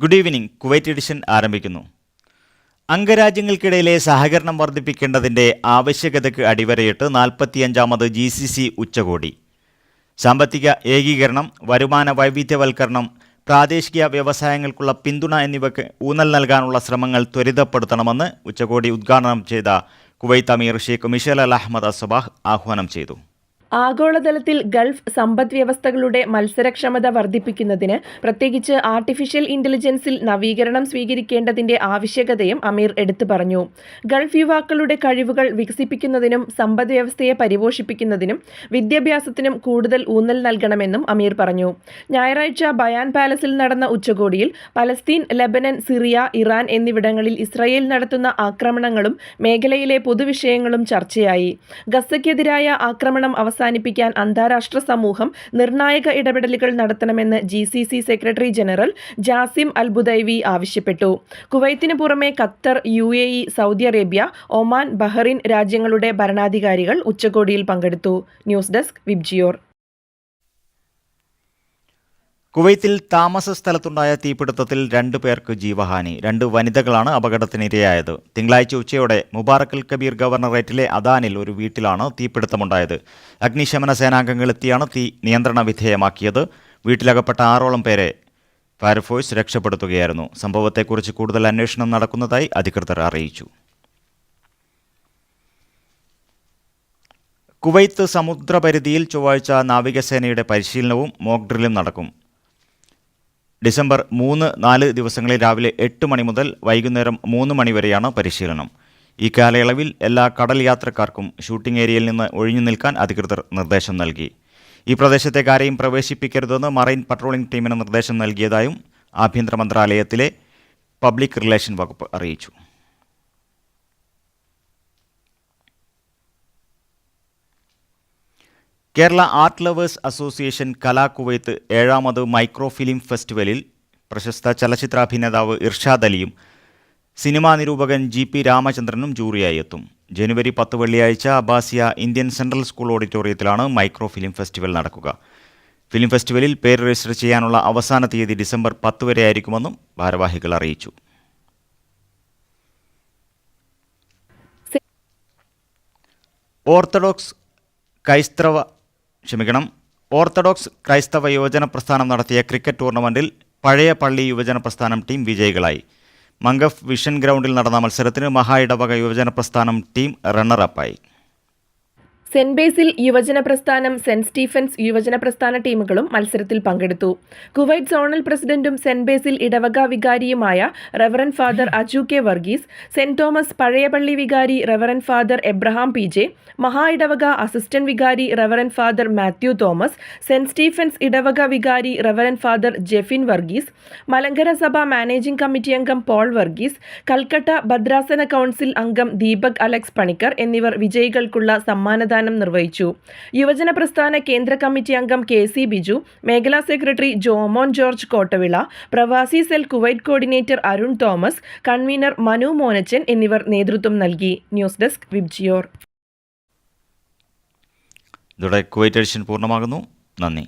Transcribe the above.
Good evening Kuwait edition ആരംഭിക്കുന്നു. അംഗരാജ്യങ്ങൾക്കിടയിലെ സഹകരണം വർദ്ധിപ്പിക്കേണ്ടതിന്റെ ആവശ്യകതയ്ക്ക് അടിവരയിട്ട് നാൽപ്പത്തിയഞ്ചാമത് ജി സി സി ഉച്ചകോടി. സാമ്പത്തിക ഏകീകരണം വരുമാന വൈവിധ്യവൽക്കരണം പ്രാദേശിക വ്യവസായങ്ങൾക്കുള്ള പിന്തുണ എന്നിവയ്ക്ക് ഊന്നൽ നൽകാനുള്ള ശ്രമങ്ങൾ ത്വരിതപ്പെടുത്തണമെന്ന് ഉച്ചകോടി ഉദ്ഘാടനം ചെയ്ത കുവൈത്ത് അമീർ Sheikh Mishal Al Ahmad Assabah ആഹ്വാനം ചെയ്തു. ആഗോളതലത്തിൽ ഗൾഫ് സമ്പദ് വ്യവസ്ഥകളുടെ മത്സരക്ഷമത വർദ്ധിപ്പിക്കുന്നതിന് പ്രത്യേകിച്ച് ആർട്ടിഫിഷ്യൽ ഇന്റലിജൻസിൽ നവീകരണം സ്വീകരിക്കേണ്ടതിന്റെ ആവശ്യകതയും അമീർ എടുത്തു പറഞ്ഞു. ഗൾഫ് യുവാക്കളുടെ കഴിവുകൾ വികസിപ്പിക്കുന്നതിനും സമ്പദ് വ്യവസ്ഥയെ പരിപോഷിപ്പിക്കുന്നതിനും വിദ്യാഭ്യാസത്തിനും കൂടുതൽ ഊന്നൽ നൽകണമെന്നും അമീർ പറഞ്ഞു. ഞായറാഴ്ച ബയാൻ പാലസിൽ നടന്ന ഉച്ചകോടിയിൽ പലസ്തീൻ ലബനൻ സിറിയ ഇറാൻ എന്നിവിടങ്ങളിൽ ഇസ്രായേൽ നടത്തുന്ന ആക്രമണങ്ങളും മേഖലയിലെ പൊതുവിഷയങ്ങളും ചർച്ചയായി. ഗസയ്ക്കെതിരായ ആക്രമണം അവസാനിപ്പിക്കാൻ അന്താരാഷ്ട്ര സമൂഹം നിർണായക ഇടപെടലുകൾ നടത്തണമെന്ന് G C C secretary general Jasim Albudaiwi ആവശ്യപ്പെട്ടു. കുവൈത്തിന് പുറമെ Qatar U A E Saudi Arabia Oman Bahrain രാജ്യങ്ങളുടെ ഭരണാധികാരികൾ ഉച്ചകോടിയിൽ പങ്കെടുത്തു. News desk VIBGYOR. കുവൈത്തിൽ താമസ സ്ഥലത്തുണ്ടായ തീപിടുത്തത്തിൽ രണ്ടു പേർക്ക് ജീവഹാനി. രണ്ട് വനിതകളാണ് അപകടത്തിനിരയായത്. തിങ്കളാഴ്ച ഉച്ചയോടെ മുബാറക്കൽ കബീർ ഗവർണറേറ്റിലെ അദാനിൽ ഒരു വീട്ടിലാണ് തീപിടുത്തമുണ്ടായത്. അഗ്നിശമന സേനാംഗങ്ങൾ എത്തിയാണ് തീ നിയന്ത്രണ വിധേയമാക്കിയത്. വീട്ടിലകപ്പെട്ട ആറോളം പേരെ ഫയർഫോഴ്സ് രക്ഷപ്പെടുത്തുകയായിരുന്നു. സംഭവത്തെക്കുറിച്ച് കൂടുതൽ അന്വേഷണം നടക്കുന്നതായി അധികൃതർ അറിയിച്ചു. കുവൈത്ത് സമുദ്രപരിധിയിൽ ചൊവ്വാഴ്ച നാവികസേനയുടെ പരിശീലനവും മോക്ഡ്രില്ലും നടക്കും. ഡിസംബർ മൂന്ന് നാല് ദിവസങ്ങളിൽ രാവിലെ എട്ട് മണി മുതൽ വൈകുന്നേരം മൂന്ന് മണി വരെയാണ് പരിശീലനം. ഈ കാലയളവിൽ എല്ലാ കടൽ യാത്രക്കാർക്കും ഷൂട്ടിംഗ് ഏരിയയിൽ നിന്ന് ഒഴിഞ്ഞു നിൽക്കാൻ അധികൃതർ നിർദ്ദേശം നൽകി. ഈ പ്രദേശത്തേക്ക് ആരെയും പ്രവേശിപ്പിക്കരുതെന്ന് മറൈൻ പട്രോളിംഗ് ടീമിന് നിർദ്ദേശം നൽകിയതായും ആഭ്യന്തര മന്ത്രാലയത്തിലെ പബ്ലിക് റിലേഷൻ വകുപ്പ് അറിയിച്ചു. Kerala art lovers association Kala Kuwait ഏഴാമത് മൈക്രോ ഫിലിം ഫെസ്റ്റിവലിൽ പ്രശസ്ത ചലച്ചിത്രാഭിനേതാവ് ഇർഷാദ് അലിയും സിനിമാ നിരൂപകൻ ജി പി രാമചന്ദ്രനും ജൂറിയായി എത്തും. ജനുവരി പത്ത് വെള്ളിയാഴ്ച അബാസിയ ഇന്ത്യൻ സെൻട്രൽ സ്കൂൾ ഓഡിറ്റോറിയത്തിലാണ് മൈക്രോ ഫിലിം ഫെസ്റ്റിവൽ നടക്കുക. ഫിലിം ഫെസ്റ്റിവലിൽ പേര് രജിസ്റ്റർ ചെയ്യാനുള്ള അവസാന തീയതി ഡിസംബർ പത്ത് വരെ ആയിരിക്കുമെന്നും ഭാരവാഹികൾ അറിയിച്ചു. ഓർത്തഡോക്സ് ക്രൈസ്തവ ക്ഷമിക്കണം. ഓർത്തഡോക്സ് ക്രൈസ്തവ യുവജന പ്രസ്ഥാനം നടത്തിയ ക്രിക്കറ്റ് ടൂർണമെന്റിൽ പഴയ പള്ളി യുവജന പ്രസ്ഥാനം ടീം വിജയികളായി. മംഗഫ് വിഷൻ ഗ്രൗണ്ടിൽ നടന്ന മത്സരത്തിന് മഹാ ഇടവക യുവജന പ്രസ്ഥാനം ടീം റണ്ണറപ്പായി. സെന്റ് ബേസിൽ യുവജന പ്രസ്ഥാനം സെന്റ് സ്റ്റീഫൻസ് യുവജന പ്രസ്ഥാന ടീമുകളും മത്സരത്തിൽ പങ്കെടുത്തു. കുവൈറ്റ് സോണൽ പ്രസിഡന്റും സെന്റ് ബേസിൽ ഇടവക വികാരിയുമായ reverend father Aju K Varghese saint Thomas പഴയപള്ളി വികാരി reverend father Abraham P J മഹാ ഇടവക അസിസ്റ്റന്റ് വികാരി reverend father Mathew Thomas saint Stephen's ഇടവക വികാരി റെവറൻ ഫാദർ ജെഫിൻ വർഗീസ് മലങ്കര സഭ മാനേജിംഗ് കമ്മിറ്റി അംഗം പോൾ വർഗീസ് കൽക്കട്ട ഭദ്രാസന കൗൺസിൽ അംഗം ദീപക് അലക്സ് പണിക്കർ എന്നിവർ വിജയികൾക്കുള്ള സമ്മാനദാനം നിർവഹിച്ചു. യുവജന പ്രസ്ഥാന കേന്ദ്ര കമ്മിറ്റി അംഗം കെ സി ബിജു മേഖലാ സെക്രട്ടറി ജോമോൻ ജോർജ് കോട്ടവിള പ്രവാസി cell Kuwait coordinator Arun Thomas convener Manu Monachan എന്നിവർ നേതൃത്വം നൽകി. ന്യൂസ് ഡെസ്ക് വിബ്ജിയോർ ഇതോടെ കുവൈറ്റ് എഡിഷൻ പൂർണമാകുന്നു. നന്ദി.